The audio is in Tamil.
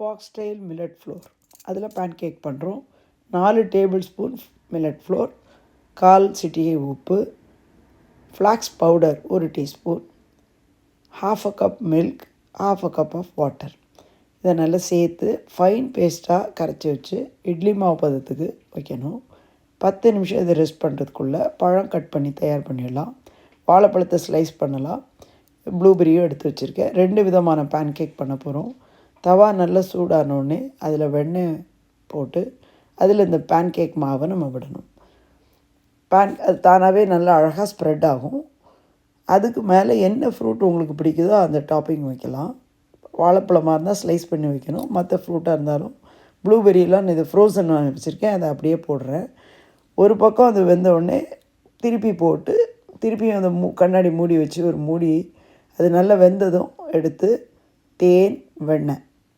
ஃபாக்ஸ்டைல் மில்லட் ஃப்ளோர் அதில் பேன் கேக் பண்ணுறோம் நாலு டேபிள் ஸ்பூன் மில்லட் ஃப்ளோர் கால் சிட்டிகை உப்பு ஃப்ளாக்ஸ் பவுடர் ஒரு teaspoon half a cup milk half a cup of water இதை நல்லா சேர்த்து ஃபைன் பேஸ்ட்டாக கரைச்சி வச்சு இட்லி மாவு பதத்துக்கு வைக்கணும். பத்து நிமிஷம் இதை ரெஸ்ட் பண்ணுறதுக்குள்ளே பழம் கட் பண்ணி தயார் பண்ணிடலாம். வாழைப்பழத்தை ஸ்லைஸ் பண்ணலாம். ப்ளூபெரியும் எடுத்து வச்சுருக்கேன். ரெண்டு விதமான பேன் கேக் பண்ண போகிறோம் தவா நல்லா சூடானோடனே அதில் வெண்ணெய் போட்டு அதில் இந்த பேன் கேக் மாவை நம்ம விடணும். பேன் அது தானாகவே நல்லா அழகாக ஸ்ப்ரெட் ஆகும். அதுக்கு மேலே என்ன ஃப்ரூட் உங்களுக்கு பிடிக்குதோ அந்த டாப்பிங் வைக்கலாம். வாழைப்பழமாக இருந்தால் ஸ்லைஸ் பண்ணி வைக்கணும். மற்ற ஃப்ரூட்டாக இருந்தாலும் ப்ளூபெரியெலாம் நான் இது ஃப்ரோசன் வச்சுருக்கேன். அதை அப்படியே போடுறேன். ஒரு பக்கம் அது வெந்த உடனே திருப்பி போட்டு திருப்பியும் அந்த மூ கண்ணாடி மூடி வச்சு ஒரு மூடி அது நல்லா வெந்ததும் எடுத்து தேன் வெண்ணெய்